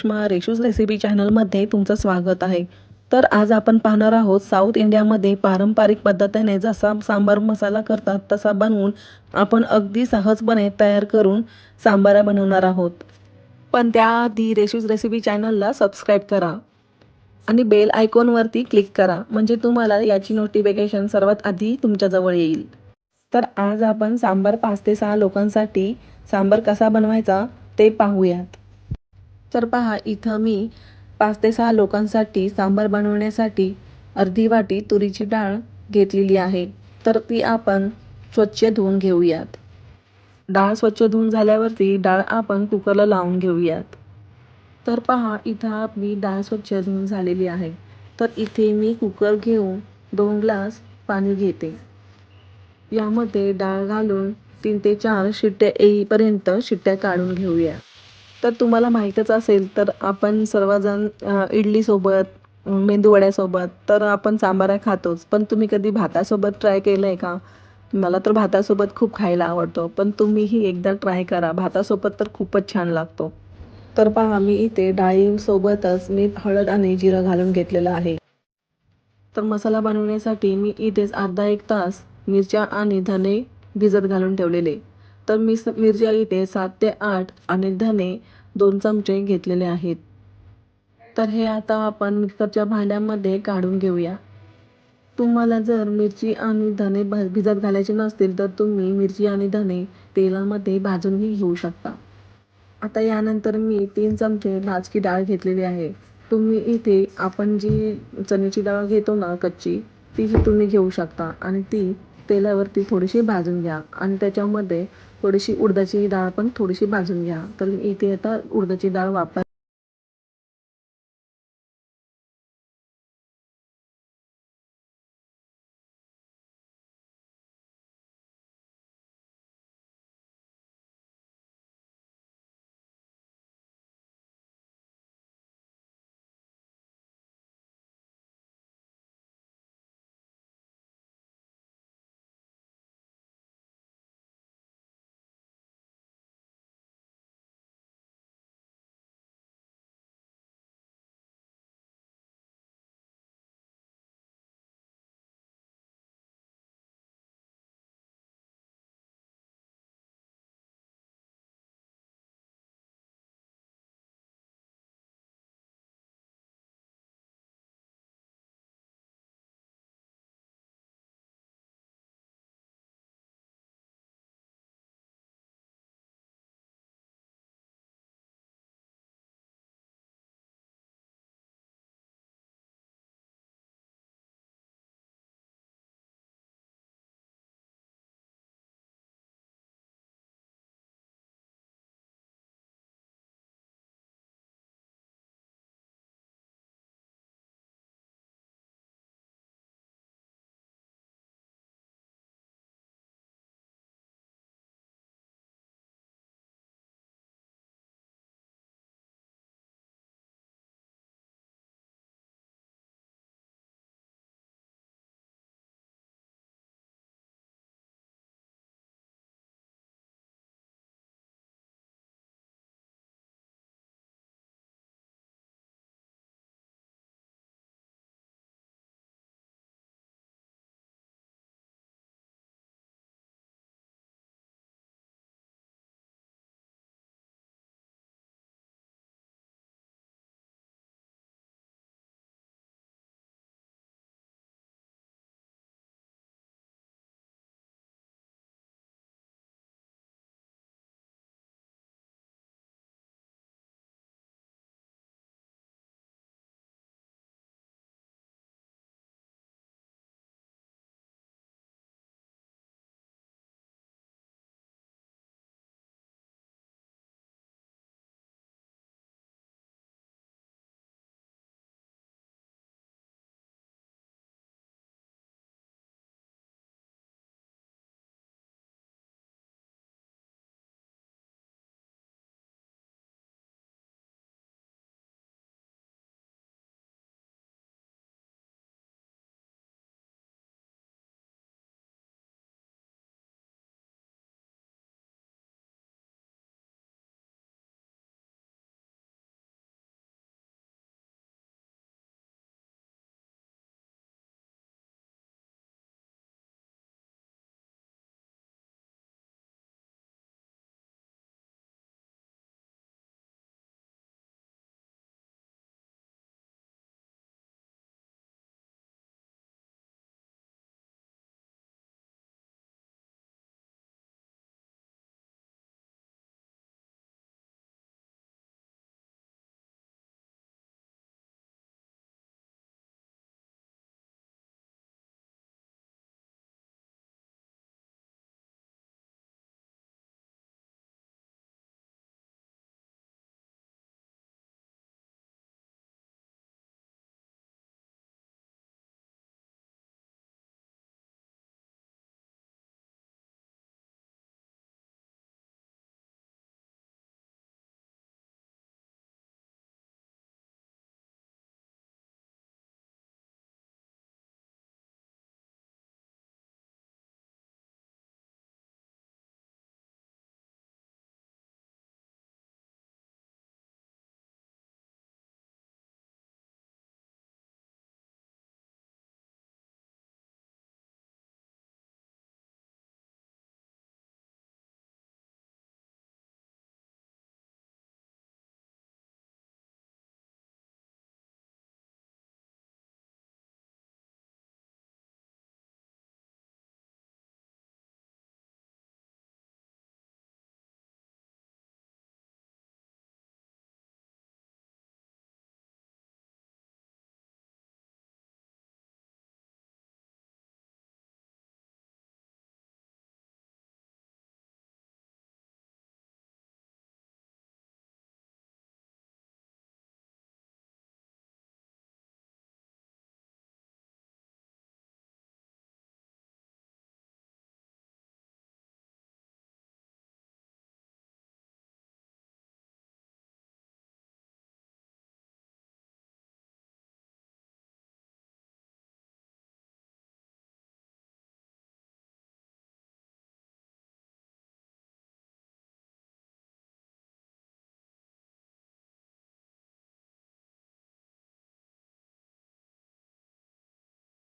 Sushma Reshu's recipe चॅनलमध्ये तुमचं स्वागत आहे. तर आज आपण पाहणार आहोत साऊथ इंडियामध्ये पारंपरिक पद्धतीने जसा सांबार मसाला करतात तसा बनवून आपण अगदी सहजपणे तयार करून सांबारा बनवणार आहोत. पण त्याआधी रेशूज रेसिपी चॅनलला सबस्क्राईब करा आणि बेल आयकॉनवरती क्लिक करा म्हणजे तुम्हाला याची नोटिफिकेशन सर्वात आधी तुमच्याजवळ येईल. तर आज आपण सांबार पाच ते सहा लोकांसाठी सांबार कसा बनवायचा ते पाहूयात. तर पहा इथं मी पाच ते सहा लोकांसाठी सांबार बनवण्यासाठी अर्धी वाटी तुरीची डाळ घेतलेली आहे. तर ती आपण स्वच्छ धुवून घेऊयात. डाळ स्वच्छ धुवून झाल्यावरती डाळ आपण कुकरला लावून घेऊयात. तर पहा इथं आपली डाळ स्वच्छ धुवून झालेली आहे. तर इथे मी कुकर घेऊन दोन ग्लास पाणी घेते. यामध्ये डाळ घालून तीन ते चार शिट्ट्या येईपर्यंत शिट्ट्या काढून घेऊया. तर तुम्हाला माहीतच असेल तर आपण सर्वजण इडलीसोबत मेंदूवड्यासोबत तर आपण सांबारा खातोच. पण तुम्ही कधी भातासोबत ट्राय केलं आहे का? मला तर भातासोबत खूप खायला आवडतो पण तुम्हीही एकदा ट्राय करा. भातासोबत तर खूपच छान लागतो. तर पहा मी इथे डाळीसोबतच मी हळद आणि जिरं घालून घेतलेलं आहे. तर मसाला बनवण्यासाठी मी इथेच अर्धा एक तास मिरच्या आणि धने भिजत घालून ठेवलेले. तर मी स- मिरच्या इथे सात ते आठ आणि धने दोन चमचे घेतलेले आहेत. तर हे आता आपण मिक्सरच्या भांड्यामध्ये काढून घेऊया. तुम्हाला जर मिरची आणि धने भ भिजत घालायचे नसतील तर तुम्ही मिरची आणि धने तेलामध्ये भाजूनही घेऊ शकता. आता यानंतर मी तीन चमचे भाजकी डाळ घेतलेली आहे. तुम्ही इथे आपण जी चण्याची डाळ घेतो ना कच्ची तीही तुम्ही घेऊ शकता आणि ती तेलावरती थोडीशी भाजून घ्या. आणि त्याच्यामध्ये थोडीशी उडदाची डाळ पण थोडीशी भाजून घ्या. तर इथे आता उडदाची डाळ वापर